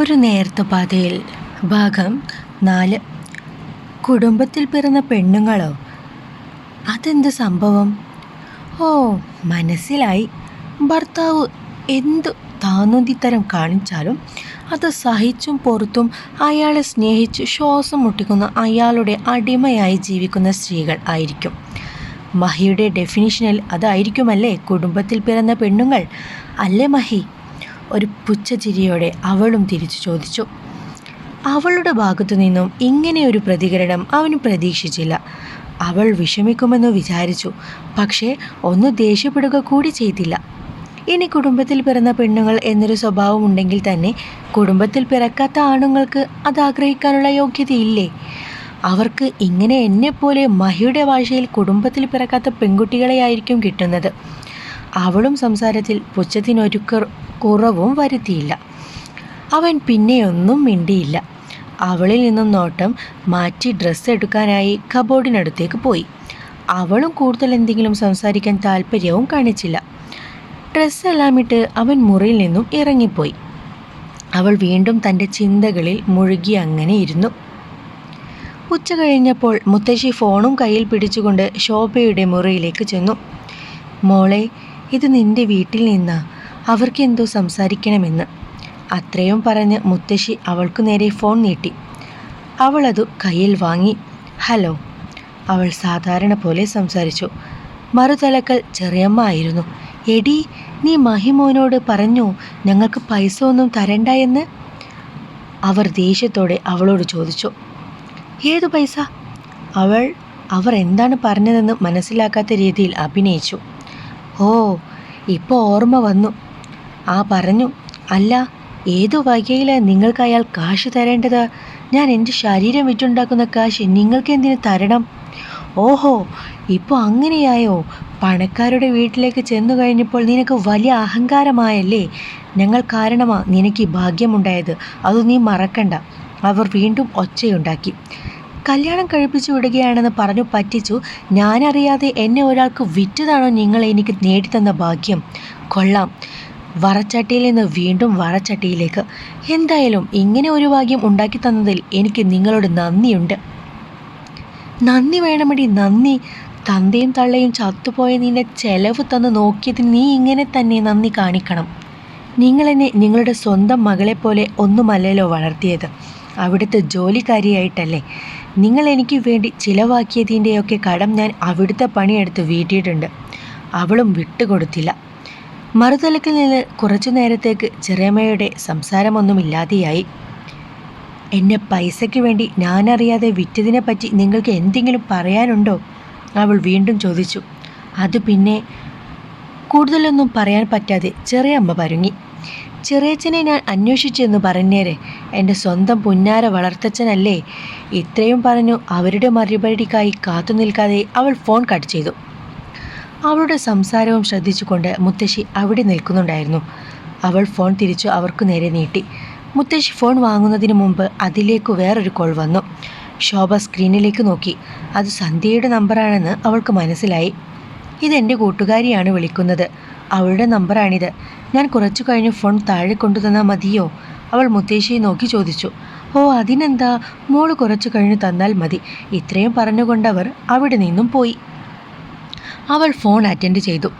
ഒരു നേർത്ത പാതയിൽ ഭാഗം നാല്. കുടുംബത്തിൽ പിറന്ന പെണ്ണുങ്ങളോ? അതെന്ത് സംഭവം? ഓ മനസ്സിലായി. ഭർത്താവ് എന്തു താന്നുതിത്തരം കാണിച്ചാലും അത് സഹിച്ചും പുറത്തും അയാളെ സ്നേഹിച്ച് ശ്വാസം മുട്ടിക്കുന്ന അയാളുടെ അടിമയായി ജീവിക്കുന്ന സ്ത്രീകൾ ആയിരിക്കും. മഹിയുടെ ഡെഫിനിഷനിൽ അതായിരിക്കുമല്ലേ കുടുംബത്തിൽ പിറന്ന പെണ്ണുങ്ങൾ? അല്ലേ മഹി? ഒരു പുച്ഛചിരിയോടെ അവളും തിരിച്ചു ചോദിച്ചു. അവളുടെ ഭാഗത്തു നിന്നും ഇങ്ങനെയൊരു പ്രതികരണം അവന് പ്രതീക്ഷിച്ചില്ല. അവൾ വിഷമിക്കുമെന്ന് വിചാരിച്ചു. പക്ഷേ ഒന്ന് ദേഷ്യപ്പെടുക കൂടി ചെയ്തില്ല. ഇനി കുടുംബത്തിൽ പിറന്ന പെണ്ണുങ്ങൾ എന്നൊരു സ്വഭാവം ഉണ്ടെങ്കിൽ തന്നെ കുടുംബത്തിൽ പിറക്കാത്ത ആണുങ്ങൾക്ക് അത് ആഗ്രഹിക്കാനുള്ള യോഗ്യതയില്ലേ? അവർക്ക് ഇങ്ങനെ എന്നെപ്പോലെ മഹിയുടെ ഭാഷയിൽ കുടുംബത്തിൽ പിറക്കാത്ത പെൺകുട്ടികളെയായിരിക്കും കിട്ടുന്നത്. അവളും സംസാരത്തിൽ പുച്ഛത്തിനൊരു കുറ- കുറവും വരുത്തിയില്ല. അവൻ പിന്നെയൊന്നും മിണ്ടിയില്ല. അവളിൽ നിന്നും നോട്ടം മാറ്റി ഡ്രസ്സ് എടുക്കാനായി കബോർഡിനടുത്തേക്ക് പോയി. അവളും കൂടുതൽ എന്തെങ്കിലും സംസാരിക്കാൻ താല്പര്യവും കാണിച്ചില്ല. ഡ്രസ്സെല്ലാം ഇട്ട് അവൻ മുറിയിൽ നിന്നും ഇറങ്ങിപ്പോയി. അവൾ വീണ്ടും തന്റെ ചിന്തകളിൽ മുഴുകി അങ്ങനെ ഇരുന്നു. ഉച്ച കഴിഞ്ഞപ്പോൾ മുത്തശ്ശി ഫോണും കയ്യിൽ പിടിച്ചുകൊണ്ട് ശോഭയുടെ മുറിയിലേക്ക് ചെന്നു. മോളെ ഇത് നിന്റെ വീട്ടിൽ നിന്നാ. അവർക്ക് എന്തോ സംസാരിക്കണമെന്ന്. അത്രയും പറഞ്ഞ് മുത്തശ്ശി അവൾക്കു നേരെ ഫോൺ നീട്ടി. അവളതു കയ്യിൽ വാങ്ങി. ഹലോ. അവൾ സാധാരണ പോലെ സംസാരിച്ചു. മറുതലക്കൽ ചെറിയമ്മ ആയിരുന്നു. എടി നീ മഹിമോനോട് പറഞ്ഞു ഞങ്ങൾക്ക് പൈസ ഒന്നും തരണ്ട എന്ന്? അവർ ദേഷ്യത്തോടെ അവളോട് ചോദിച്ചു. ഏതു പൈസ? അവൾ അവർ എന്താണ് പറഞ്ഞതെന്ന് മനസ്സിലാക്കാത്ത രീതിയിൽ അഭിനയിച്ചു. ഓ ഇപ്പോൾ ഓർമ്മ വന്നു. ആ പറഞ്ഞു അല്ല ഏതു വകയിലാണ് നിങ്ങൾക്ക് അയാൾ കാശ് തരേണ്ടത്? ഞാൻ എന്റെ ശരീരം വിറ്റുണ്ടാക്കുന്ന കാശ് നിങ്ങൾക്ക് എന്തിനു തരണം? ഓഹോ ഇപ്പോൾ അങ്ങനെയായോ? പണക്കാരുടെ വീട്ടിലേക്ക് ചെന്നു കഴിഞ്ഞപ്പോൾ നിനക്ക് വലിയ അഹങ്കാരമായല്ലേ? ഞങ്ങൾ കാരണമാ നിനക്ക് ഭാഗ്യമുണ്ടായത്. അത് നീ മറക്കണ്ട. അവർ വീണ്ടും ഒച്ചയുണ്ടാക്കി. കല്യാണം കഴിപ്പിച്ചു വിടുകയാണെന്ന് പറഞ്ഞു പറ്റിച്ചു. ഞാനറിയാതെ എന്നെ ഒരാൾക്ക് വിറ്റതാണോ നിങ്ങൾ എനിക്ക് നേടിത്തന്ന ഭാഗ്യം? കൊള്ളാം. വറച്ചട്ടിയിൽ നിന്ന് വീണ്ടും വറച്ചട്ടിയിലേക്ക്. എന്തായാലും ഇങ്ങനെ ഒരു ഭാഗ്യം ഉണ്ടാക്കി തന്നതിൽ എനിക്ക് നിങ്ങളോട് നന്ദിയുണ്ട്. നന്ദി വേണമടി നന്ദി. തന്തയും തള്ളയും ചത്തുപോയ നിന്നെ ചെലവ് തന്ന് നോക്കിയതിന് നീ ഇങ്ങനെ തന്നെ നന്ദി കാണിക്കണം. നിങ്ങളെന്നെ നിങ്ങളുടെ സ്വന്തം മകളെപ്പോലെ ഒന്നുമല്ലല്ലോ വളർത്തിയത്. അവിടുത്തെ ജോലിക്കാരിയായിട്ടല്ലേ? നിങ്ങൾ എനിക്ക് വേണ്ടി ചിലവാക്കിയതിന്റെയൊക്കെ കടം ഞാൻ അവിടുത്തെ പണിയെടുത്ത് വീട്ടിയിട്ടുണ്ട്. അവളും വിട്ടുകൊടുത്തില്ല. മറുതലക്കിൽ നിന്ന് കുറച്ചു നേരത്തേക്ക് ചെറിയമ്മയുടെ സംസാരമൊന്നുമില്ലാതെയായി. എന്നെ പൈസയ്ക്ക് വേണ്ടി ഞാനറിയാതെ വിറ്റതിനെ പറ്റി നിങ്ങൾക്ക് എന്തെങ്കിലും പറയാനുണ്ടോ? അവൾ വീണ്ടും ചോദിച്ചു. അത് പിന്നെ കൂടുതലൊന്നും പറയാൻ പറ്റാതെ ചെറിയമ്മ പരുങ്ങി. ചെറിയച്ഛനെ ഞാൻ അന്വേഷിച്ചെന്ന് പറഞ്ഞേരെ. എന്റെ സ്വന്തം പുന്നാര വളർത്തച്ഛനല്ലേ. ഇത്രയും പറഞ്ഞു അവരുടെ മറുപടിക്കായി കാത്തു നിൽക്കാതെ അവൾ ഫോൺ കട്ട് ചെയ്തു. അവളുടെ സംസാരവും ശ്രദ്ധിച്ചുകൊണ്ട് മുത്തശ്ശി അവിടെ നിൽക്കുന്നുണ്ടായിരുന്നു. അവൾ ഫോൺ തിരിച്ചു അവർക്ക് നേരെ നീട്ടി. മുത്തശ്ശി ഫോൺ വാങ്ങുന്നതിന് മുമ്പ് അതിലേക്ക് വേറൊരു കോൾ വന്നു. ശോഭ സ്ക്രീനിലേക്ക് നോക്കി. അത് സന്ധ്യയുടെ നമ്പറാണെന്ന് അവൾക്ക് മനസ്സിലായി. ഇതെന്റെ കൂട്ടുകാരിയാണ് വിളിക്കുന്നത്. അവളുടെ നമ്പറാണിത്. ഞാൻ കുറച്ചു കഴിഞ്ഞ് ഫോൺ താഴെ കൊണ്ടുതന്നാൽ മതിയോ? അവൾ മുത്തശ്ശിയെ നോക്കി ചോദിച്ചു. ഓ അതിനെന്താ? മോൾ കുറച്ചു കഴിഞ്ഞ് തന്നാൽ മതി. ഇത്രയും പറഞ്ഞുകൊണ്ടവർ അവിടെ നിന്നും പോയി. അവൾ ഫോൺ അറ്റൻഡ് ചെയ്തു.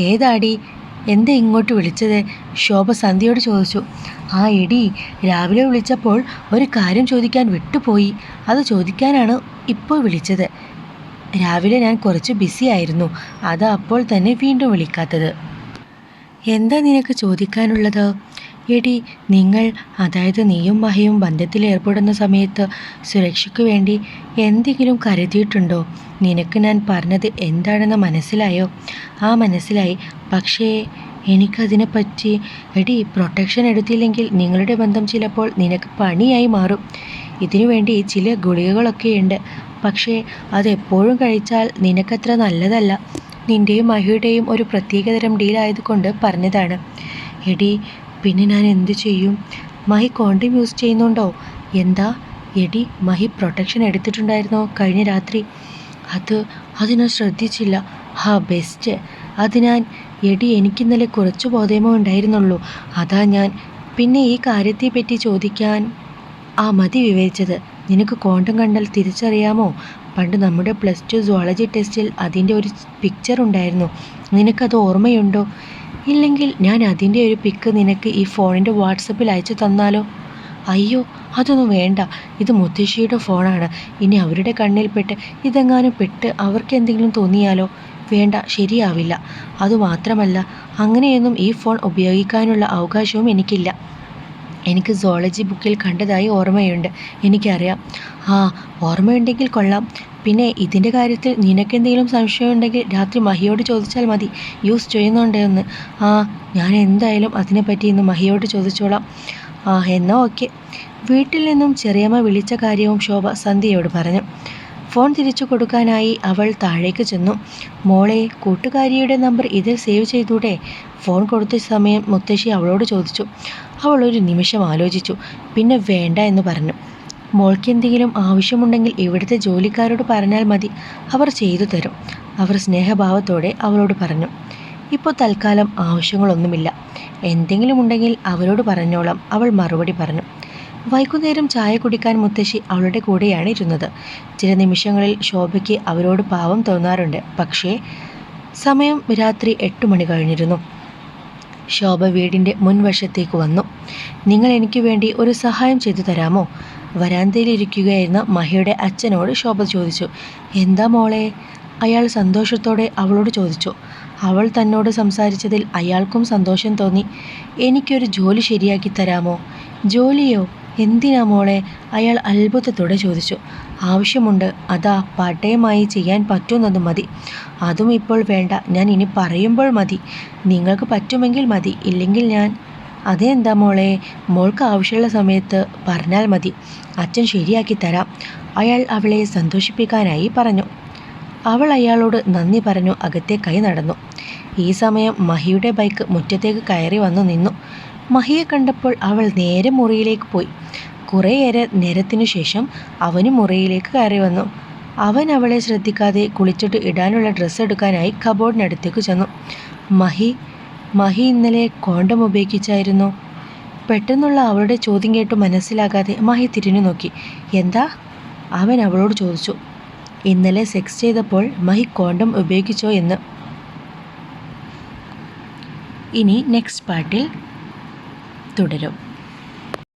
ഏതാടി? എന്താ ഇങ്ങോട്ട് വിളിച്ചത്? ശോഭ സന്ധ്യയോട് ചോദിച്ചു. ആ എടി രാവിലെ വിളിച്ചപ്പോൾ ഒരു കാര്യം ചോദിക്കാൻ വിട്ടുപോയി. അത് ചോദിക്കാനാണ് ഇപ്പോൾ വിളിച്ചത്. രാവിലെ ഞാൻ കുറച്ച് ബിസി ആയിരുന്നു. അതാ അപ്പോൾ തന്നെ വീണ്ടും വിളിക്കാത്തത്. എന്താ നിനക്ക് ചോദിക്കാനുള്ളത്? എടി നിങ്ങൾ അതായത് നീയും മഹയും ബന്ധത്തിൽ ഏർപ്പെടുന്ന സമയത്ത് സുരക്ഷയ്ക്ക് വേണ്ടി എന്തെങ്കിലും കരുതിയിട്ടുണ്ടോ? നിനക്ക് ഞാൻ പറഞ്ഞത് എന്താണെന്ന് മനസ്സിലായോ? ആ മനസ്സിലായി. പക്ഷേ എനിക്കതിനെപ്പറ്റി എടി പ്രൊട്ടക്ഷൻ എടുത്തില്ലെങ്കിൽ നിങ്ങളുടെ ബന്ധം ചിലപ്പോൾ നിനക്ക് പണിയായി മാറും. ഇതിനു വേണ്ടി ചില ഗുളികകളൊക്കെയുണ്ട്. പക്ഷേ അതെപ്പോഴും കഴിച്ചാൽ നിനക്കത്ര നല്ലതല്ല. നിന്റെയും മഹിയുടെയും ഒരു പ്രത്യേകതരം ഡീലായതുകൊണ്ട് പറഞ്ഞതാണ്. എടി പിന്നെ ഞാൻ എന്ത് ചെയ്യും? മഹി കോണ്ടം യൂസ് ചെയ്യുന്നുണ്ടോ? എന്താ? എടി മഹി പ്രൊട്ടക്ഷൻ എടുത്തിട്ടുണ്ടായിരുന്നോ കഴിഞ്ഞ രാത്രി? അത് അത് ഞാൻ ശ്രദ്ധിച്ചില്ല. ഹാ ബെസ്റ്റ് അത് ഞാൻ എടി എനിക്കിന്നലെ കുറച്ച് ബോധയമോ ഉണ്ടായിരുന്നുള്ളൂ. അതാ ഞാൻ. പിന്നെ ഈ കാര്യത്തെപ്പറ്റി ചോദിക്കാൻ ആ മതി വിവേചിച്ചത്. നിനക്ക് ക്വാണ്ടം കണ്ടാൽ തിരിച്ചറിയാമോ? പണ്ട് നമ്മുടെ പ്ലസ് ടു സുവോളജി ടെസ്റ്റിൽ അതിന്റെ ഒരു പിക്ചർ ഉണ്ടായിരുന്നു. നിനക്കത് ഓർമ്മയുണ്ടോ? ഇല്ലെങ്കിൽ ഞാൻ അതിന്റെ ഒരു പിക്ക് നിനക്ക് ഈ ഫോണിന്റെ വാട്സപ്പിൽ അയച്ചു തന്നാലോ? അയ്യോ അതൊന്നും വേണ്ട. ഇത് മുത്തശ്ശിയുടെ ഫോണാണ് ഇനി അവരുടെ കണ്ണിൽപ്പെട്ട് ഇതെങ്ങാനും പെട്ട് അവർക്ക് എന്തെങ്കിലും തോന്നിയാലോ? വേണ്ട ശരിയാവില്ല. അതുമാത്രമല്ല അങ്ങനെയൊന്നും ഈ ഫോൺ ഉപയോഗിക്കാനുള്ള അവകാശവും എനിക്കില്ല. എനിക്ക് സോളജി ബുക്കിൽ കണ്ടതായി ഓർമ്മയുണ്ട്. എനിക്കറിയാം. ആ ഓർമ്മയുണ്ടെങ്കിൽ കൊള്ളാം. പിന്നെ ഇതിന്റെ കാര്യത്തിൽ നിനക്കെന്തെങ്കിലും സംശയമുണ്ടെങ്കിൽ രാത്രി മഹിയോട് ചോദിച്ചാൽ മതി. യൂസ് ചെയ്യുന്നുണ്ടോ എന്ന് ആ ഞാൻ എന്തായാലും അതിനെപ്പറ്റി ഇന്ന് മഹിയോട് ചോദിച്ചോളാം. ആ എന്നാൽ ഓക്കെ. വീട്ടിൽ നിന്നും ചെറിയമ്മ വിളിച്ച കാര്യവും ശോഭ സന്ധ്യയോട് പറഞ്ഞു. ഫോൺ തിരിച്ചു കൊടുക്കാനായി അവൾ താഴേക്ക് ചെന്നു. മോളെ കൂട്ടുകാരിയുടെ നമ്പർ ഇതിൽ സേവ് ചെയ്തൂടെ? ഫോൺ കൊടുത്ത സമയം മുത്തശ്ശി അവളോട് ചോദിച്ചു. അവൾ ഒരു നിമിഷം ആലോചിച്ചു. പിന്നെ വേണ്ട എന്ന് പറഞ്ഞു. മോൾക്ക് എന്തെങ്കിലും ആവശ്യമുണ്ടെങ്കിൽ ഇവിടുത്തെ ജോലിക്കാരോട് പറഞ്ഞാൽ മതി. അവർ ചെയ്തു തരും. അവർ സ്നേഹഭാവത്തോടെ അവളോട് പറഞ്ഞു. ഇപ്പോൾ തൽക്കാലം ആവശ്യങ്ങളൊന്നുമില്ല. എന്തെങ്കിലും ഉണ്ടെങ്കിൽ അവരോട് പറഞ്ഞോളാം അവൾ മറുപടി പറഞ്ഞു. വൈകുന്നേരം ചായ കുടിക്കാൻ മുത്തശ്ശി അവളുടെ കൂടെയാണ് ഇരുന്നത്. ചില നിമിഷങ്ങളിൽ ശോഭയ്ക്ക് അവരോട് പാവം തോന്നാറുണ്ട്. പക്ഷേ സമയം രാത്രി എട്ട് മണി കഴിഞ്ഞിരുന്നു. ശോഭ വീടിന്റെ മുൻവശത്തേക്ക് വന്നു. നിങ്ങൾ എനിക്ക് വേണ്ടി ഒരു സഹായം ചെയ്തു തരാമോ? വരാന്തയിലിരിക്കുകയായിരുന്ന മഹയുടെ അച്ഛനോട് ശോഭ ചോദിച്ചു. എന്താ മോളെ? അയാൾ സന്തോഷത്തോടെ അവളോട് ചോദിച്ചു. അവൾ തന്നോട് സംസാരിച്ചതിൽ അയാൾക്കും സന്തോഷം തോന്നി. എനിക്കൊരു ജോലി ശരിയാക്കി തരാമോ? ജോലിയോ? എന്തിനാ മോളെ? അയാൾ അത്ഭുതത്തോടെ ചോദിച്ചു. ആവശ്യമുണ്ട്. അതാ പാട്ടയമായി ചെയ്യാൻ പറ്റുന്നത് മതി. അതും ഇപ്പോൾ വേണ്ട. ഞാൻ ഇനി പറയുമ്പോൾ മതി. നിങ്ങൾക്ക് പറ്റുമെങ്കിൽ മതി. ഇല്ലെങ്കിൽ ഞാൻ അതെന്താ മോളെ? മോൾക്ക് ആവശ്യമുള്ള സമയത്ത് പറഞ്ഞാൽ മതി. അച്ഛൻ ശരിയാക്കി തരാം. അയാൾ അവളെ സന്തോഷിപ്പിക്കാനായി പറഞ്ഞു. അവൾ അയാളോട് നന്ദി പറഞ്ഞു. അകത്തെ കൈ നടന്നു. ഈ സമയം മഹിയുടെ ബൈക്ക് മുറ്റത്തേക്ക് കയറി വന്നു നിന്നു. മഹിയെ കണ്ടപ്പോൾ അവൾ നേരെ മുറിയിലേക്ക് പോയി. കുറേയേറെ നേരത്തിനു ശേഷം അവനും മുറിയിലേക്ക് കയറി വന്നു. അവൻ അവളെ ശ്രദ്ധിക്കാതെ കുളിച്ചിട്ട് ഇടാനുള്ള ഡ്രസ്സ് എടുക്കാനായി കബോർഡിനടുത്തേക്ക് ചെന്നു. മഹി മഹി ഇന്നലെ കോണ്ടം ഉപയോഗിച്ചായിരുന്നു. പെട്ടെന്നുള്ള അവളുടെ ചോദ്യം കേട്ട് മനസ്സിലാകാതെ മഹി തിരിഞ്ഞു നോക്കി. എന്താ? അവൻ അവളോട് ചോദിച്ചു. ഇന്നലെ സെക്സ് ചെയ്തപ്പോൾ മഹി കോണ്ടം ഉപയോഗിച്ചോ എന്ന്. ഇനി നെക്സ്റ്റ് പാർട്ടിൽ തുടരും